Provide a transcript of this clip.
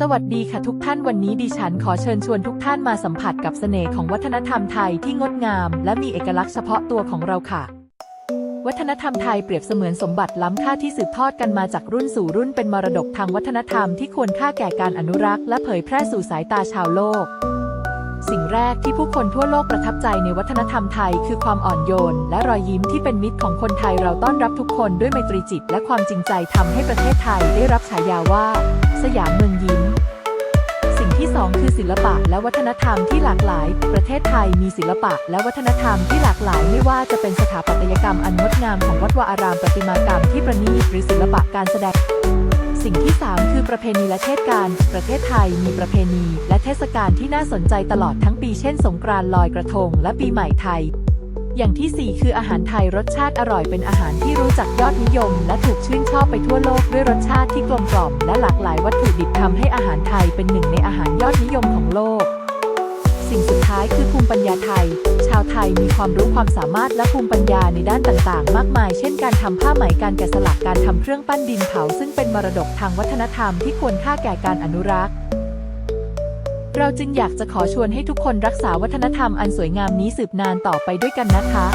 สวัสดีค่ะทุกท่านวันนี้ดิฉันขอเชิญชวนทุกท่านมาสัมผัสกับเสน่ห์ของวัฒนธรรมไทยที่งดงาม และมีเอกลักษณ์เฉพาะตัวของเราค่ะ วัฒนธรรมไทยเปรียบเสมือนสมบัติล้ำค่าที่สืบทอดกันมาจากรุ่นสู่รุ่นเป็นมรดกทางวัฒนธรรมที่ควรค่าแก่การอนุรักษ์และเผยแพร่สู่สายตาชาวโลก สิ่งแรกที่ผู้คนทั่วโลกประทับใจในวัฒนธรรมไทย คือความอ่อนโยน และรอยยิ้มที่เป็นมิตรของคนไทยเราต้อนรับทุกคนด้วยไมตรีจิต และความจริงใจทำให้ประเทศไทยได้รับฉายาว่า สยามเมืองยิ้ม สิ่งที่สองคือศิลปะและวัฒนธรรมที่หลากหลาย ประเทศไทยมีศิลปะและวัฒนธรรมที่หลากหลาย ไม่ว่าจะเป็นสถาปัตยกรรมอันงดงามของวัดวาอารามประติมากรรมที่ประณีตหรือศิลปะการแสดงสิ่งที่ 3 คือประเพณีและเทศกาล ประเทศไทยมีประเพณี และเทศกาลที่น่าสนใจตลอดทั้งปี เช่น สงกรานต์ลอยกระทง และปีใหม่ไทย อย่างที่ 4 คืออาหารไทยรสชาติอร่อยเป็นอาหารที่รู้จักยอดนิยม และถูกชื่นชอบไปทั่วโลกด้วยรสชาติที่กลมกล่อมและหลากหลายวัตถุดิบทำให้อาหารไทยเป็นหนึ่งในอาหารยอดนิยมของโลก สิ่งสุดท้ายคือภูมิปัญญาไทย ชาวไทยมีความรู้ความสามารถและภูมิปัญญาในด้านต่างๆ มากมาย เช่น การทำผ้าไหมการแกะสลักการทำเครื่องปั้นดินเผาซึ่งเป็นมรดกทางวัฒนธรรมที่ควรค่าแก่การอนุรักษ์ เราจึงอยากจะขอชวนให้ทุกคนรักษาวัฒนธรรมอันสวยงามนี้สืบนานต่อไปด้วยกันนะคะ